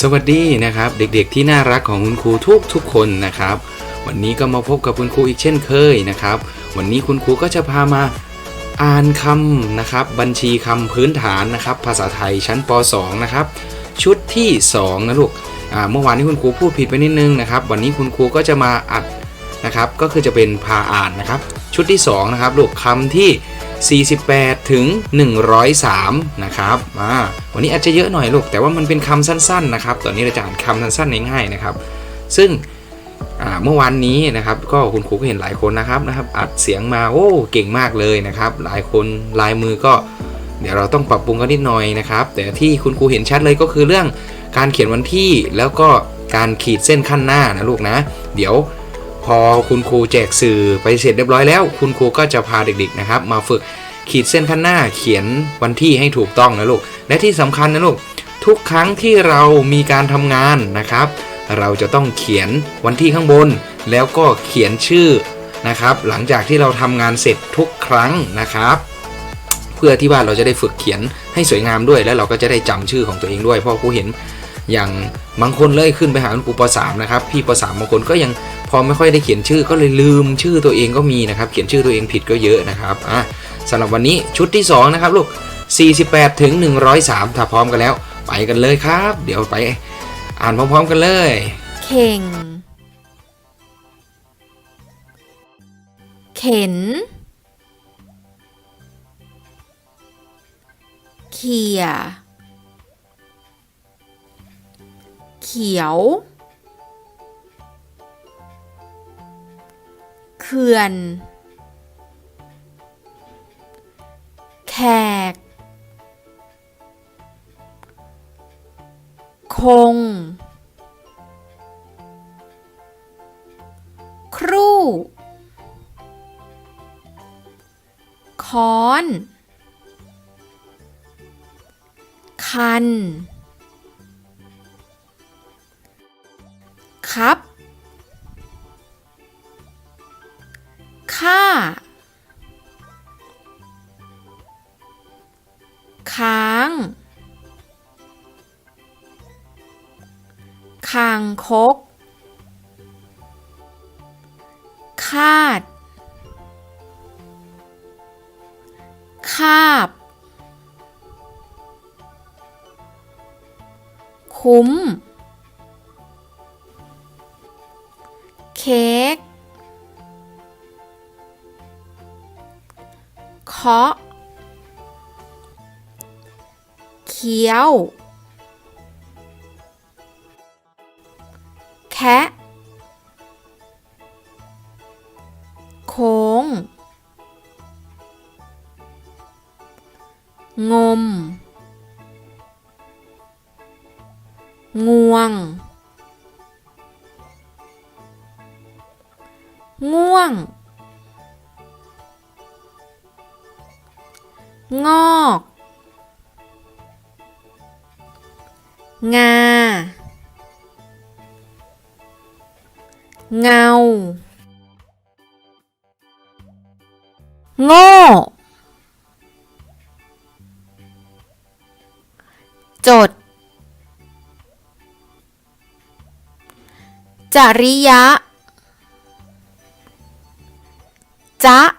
สวัสดีนะครับเด็กๆที่น่ารักของคุณครูทุกทุกๆคนนะครับ วันนี้ก็มาพบกับคุณครูอีกเช่นเคยนะครับ วันนี้คุณครูก็จะพามาอ่านคำนะครับ บัญชีคำพื้นฐานนะครับ ภาษาไทยชั้นป .2 นะครับ ชุดที่2นะลูกเมื่อวานนี้คุณครูพูดผิดไปนิดนึงนะครับ วันนี้คุณครูก็จะมาอัดนะครับ ก็คือจะเป็นพาอ่านนะครับ ชุดที่2นะครับลูกคำที่ 48 ถึง 103 นะครับอ่าวันนี้อาจจะเยอะหน่อยลูก แต่ว่ามันเป็นคำสั้นๆนะครับ ตอนนี้เราจะอ่านคำสั้นๆง่ายๆนะครับ ซึ่งเมื่อวานนี้นะครับ ก็คุณครูก็เห็นหลายคนนะครับนะครับ อัดเสียงมาโอ้เก่งมากเลยนะครับ หลายคนลายมือก็เดี๋ยวเราต้องปรับปรุงกันนิดหน่อยนะครับ แต่ที่คุณครูเห็นชัดเลยก็คือเรื่องการเขียนวันที่แล้วก็การขีดเส้นขั้นหน้านะลูกนะ เดี๋ยว พอคุณครูแจกสื่อไปเสร็จเรียบร้อยแล้ว คุณครูก็จะพาเด็กๆนะครับ มาฝึกขีดเส้นขั้นหน้าเขียนวันที่ให้ถูกต้องนะลูก และที่สำคัญนะลูก ทุกครั้งที่เรามีการทำงานนะครับ เราจะต้องเขียนวันที่ข้างบน แล้วก็เขียนชื่อนะครับ หลังจากที่เราทำงานเสร็จทุกครั้งนะครับ เพื่อที่ว่าเราจะได้ฝึกเขียนให้สวยงามด้วย แล้วเราก็จะได้จำชื่อของตัวเองด้วยเพราะครูเห็น อย่างบางคนเลยขึ้นไปหาคุณครูป .3 นะครับพี่ป .3 บางคนก็ยังพอไม่ค่อยได้เขียนชื่อก็เลยลืมชื่อตัวเองก็มีนะครับ เขียนชื่อตัวเองผิดก็เยอะนะครับอะสำหรับวันนี้ชุดที่ 2 นะครับลูก 48 ถึง 103 ถ้าพร้อมกันแล้ว ไปกันเลยครับ เดี๋ยวไปอ่านพร้อมๆกันเลย เข่ง เข็น เขี่ย เขียว เขื่อน แขก คง ครู่ ค้อน คัน ครับ ค่า ค้าง คางคก คาด คาบ คุ้ม ค้กเคาะเคี้ยว แคะโค้ง งม งวง งอก งา เงา โง่ จด จริยะ จ๊ะ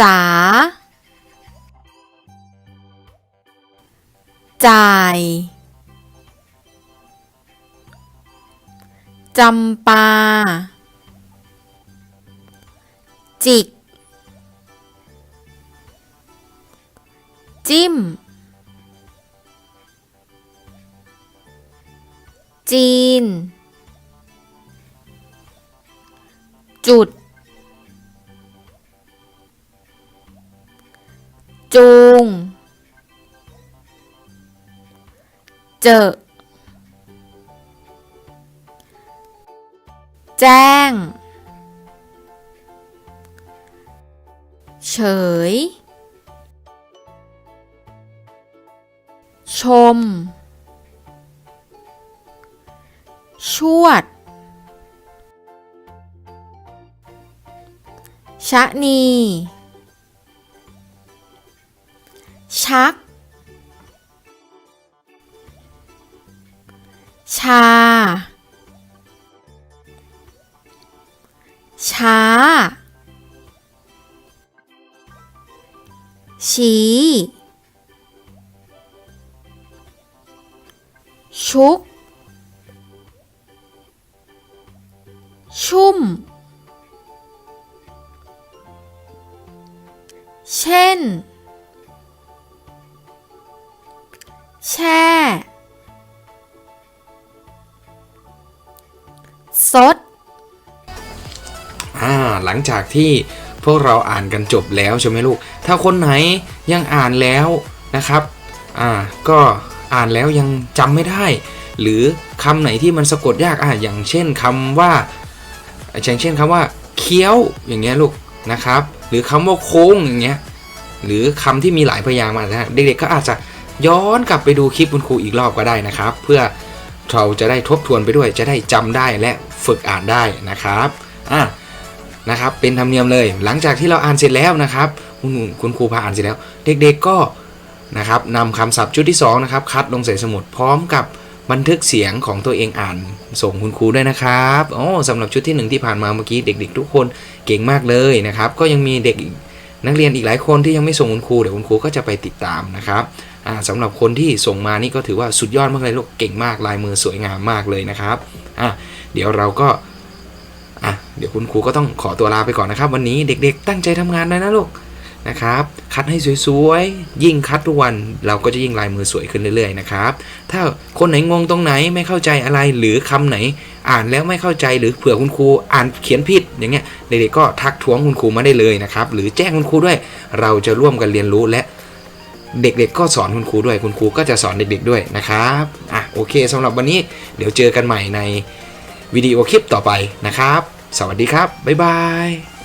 จ๋าจ่ายจำปา จิก จิ้ม จีน จุด จูง เจอ แจ้ง เฉย ชม ชวด ชะนี ชัก ชา ช้า ชี้ ชุก ชุ่ม เช่น แช่สดอ่าหลังจากที่พวกเราอ่านกันจบแล้วใช่ไหมลูก ถ้าคนไหนยังอ่านแล้วนะครับ อ่า ก็อ่านแล้วยังจำไม่ได้ หรือคำไหนที่มันสะกดยากอ่าอย่างเช่นคำว่าอย่างเช่นคำว่าเคี้ยวอย่างเงี้ยลูกนะครับ หรือคำว่าโค้งอย่างเงี้ย หรือคำที่มีหลายพยางค์มานะเด็กๆก็อาจจะ ย้อนกลับไปดูคลิปคุณครูอีกรอบก็ได้นะครับ เพื่อเราจะได้ทบทวนไปด้วยจะได้จำได้และฝึกอ่านได้นะครับอะนะครับ เป็นธรรมเนียมเลย หลังจากที่เราอ่านเสร็จแล้วนะครับ คุณคุณครูพาอ่านเสร็จแล้ว เด็กๆก็นะครับนำคำศัพท์ชุดที่สองนะครับคัดลงใส่สมุดพร้อมกับบันทึกเสียงของตัวเองอ่านส่งคุณครูด้วยนะครับโอ้สำหรับชุดที่หนึ่งที่ผ่านมาเมื่อกี้เด็ก ๆ ทุกคนเก่งมากเลยนะครับ ก็ยังมีเด็กนักเรียนอีกหลายคนที่ยังไม่ส่งคุณครูเดี๋ยวคุณครูก็จะไปติดตามนะครับ สำหรับคนที่ส่งมานี่ก็ถือว่าสุดยอดมากเลยลูกเก่งมากลายมือสวยงามมากเลยนะครับอะเดี๋ยวเราก็อะเดี๋ยวคุณครูก็ต้องขอตัวลาไปก่อนนะครับ วันนี้เด็กๆ ตั้งใจทำงานเลยนะลูกนะครับ คัดให้สวยๆ ยิ่งคัดทุกวันเราก็จะยิ่งลายมือสวยขึ้นเรื่อยๆนะครับ ถ้าคนไหนงงตรงไหนไม่เข้าใจอะไรหรือคำไหน อ่านแล้วไม่เข้าใจหรือเผื่อคุณครูอ่านเขียนผิดอย่างเงี้ยเด็กๆก็ทักท้วงคุณครูมาได้เลยนะครับ หรือแจ้งคุณครูด้วย เราจะร่วมกันเรียนรู้และ เด็กๆก็สอนคุณครูด้วย คุณครูก็จะสอนเด็กๆด้วยนะครับอะโอเคสำหรับวันนี้เดี๋ยวเจอกันใหม่ในวิดีโอคลิปต่อไปนะครับ สวัสดีครับ บ๊ายบาย